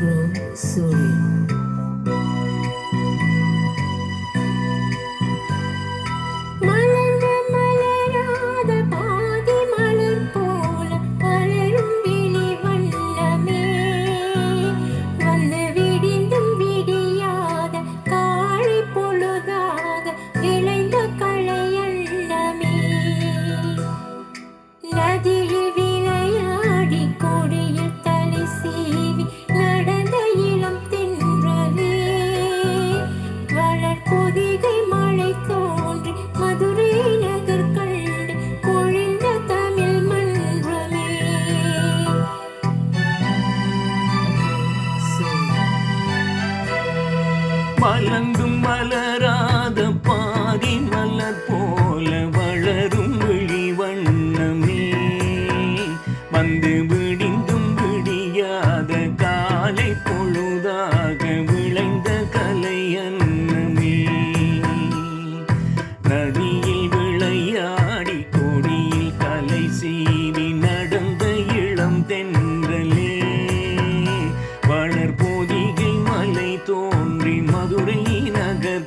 glow slowly. மலங்கும் மலர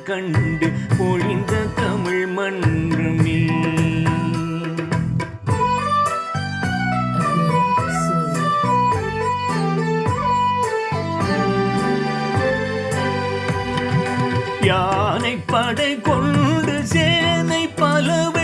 கண்டு பொழிந்த தமிழ் மன்றமே. யானை படை கொண்டு சேனை பலவே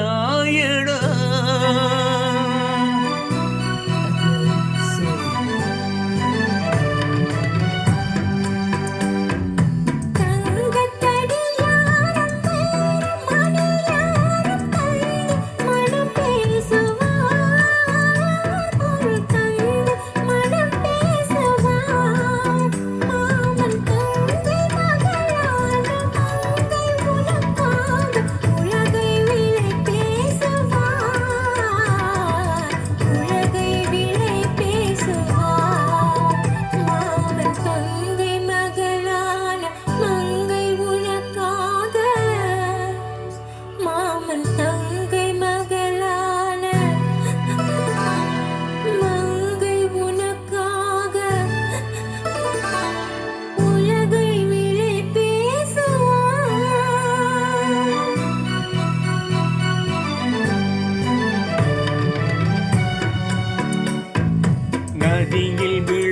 செவியில் விழ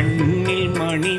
கண்ணில் மணி